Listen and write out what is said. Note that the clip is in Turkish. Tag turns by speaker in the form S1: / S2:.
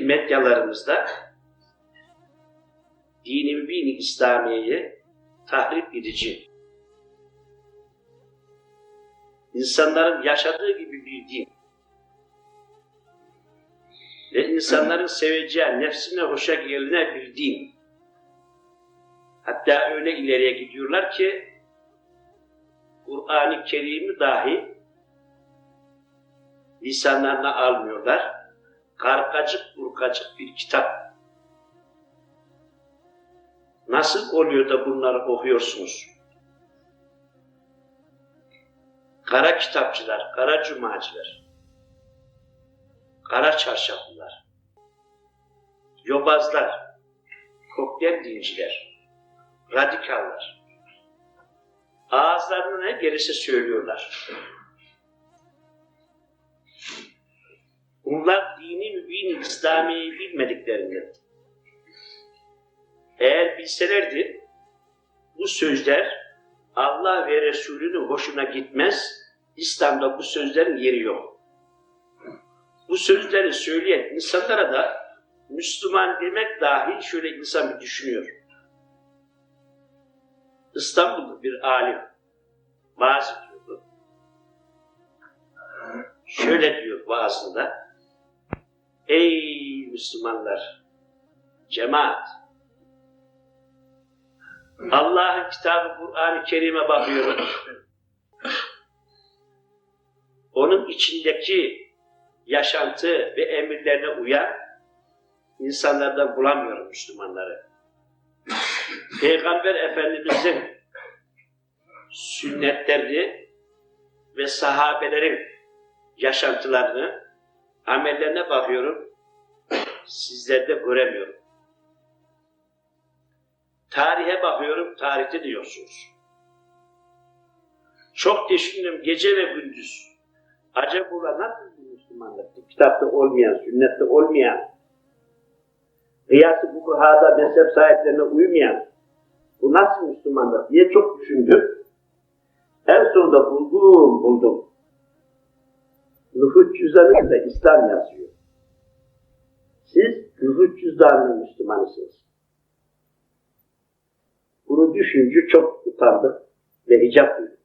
S1: medyalarımızda dini mübini İslamiye'yi tahrip edici, insanların yaşadığı gibi bir din ve insanların seveceği, nefsine hoşa gelene bir din. Hatta öyle ileriye gidiyorlar ki Kur'an-ı Kerim'i dahi lisanlarına almıyorlar. Karkacık burkacık bir kitap. Nasıl oluyor da bunları okuyorsunuz? Kara kitapçılar, kara cumacılar, kara çarşaflılar, yobazlar, kokteyl dinciler, radikallar. Ağızlarına ne gelirse söylüyorlar. Bunlar dini mübin İslami'yi bilmediklerinden. Eğer bilselerdi bu sözler Allah ve Resulünün hoşuna gitmez, İslam'da bu sözlerin yeri yok. Bu sözleri söyleyen insanlara da Müslüman demek dahi şöyle insan bir düşünüyor. İstanbul'da bir alim vaaz ediyordu. Şöyle diyor vaazında, Ey Müslümanlar, cemaat, Allah'ın kitabı Kur'an-ı Kerim'e bakıyorum. Onun içindeki yaşantı ve emirlerine uyan insanlardan bulamıyorum Müslümanları. Peygamber Efendimiz'in sünnetlerini ve sahabelerin yaşantılarını, amellerine bakıyorum, sizlerde göremiyorum. Tarihe bakıyorum, tarihte diyorsunuz. Çok düşündüm gece ve gündüz. Acaba bu nasıl bir Müslümanlık? Kitapta olmayan, sünnette olmayan, kıyası bu kuhada mezhep sahiplerine uymayan, bu nasıl Müslümanlık diye çok düşündüm. En sonunda buldum, buldum. Nüfus cüzdanında İslam yazıyor. Siz nüfus cüzdanının Müslümanısınız. Bunu düşünce çok utandık ve hicap duyduk.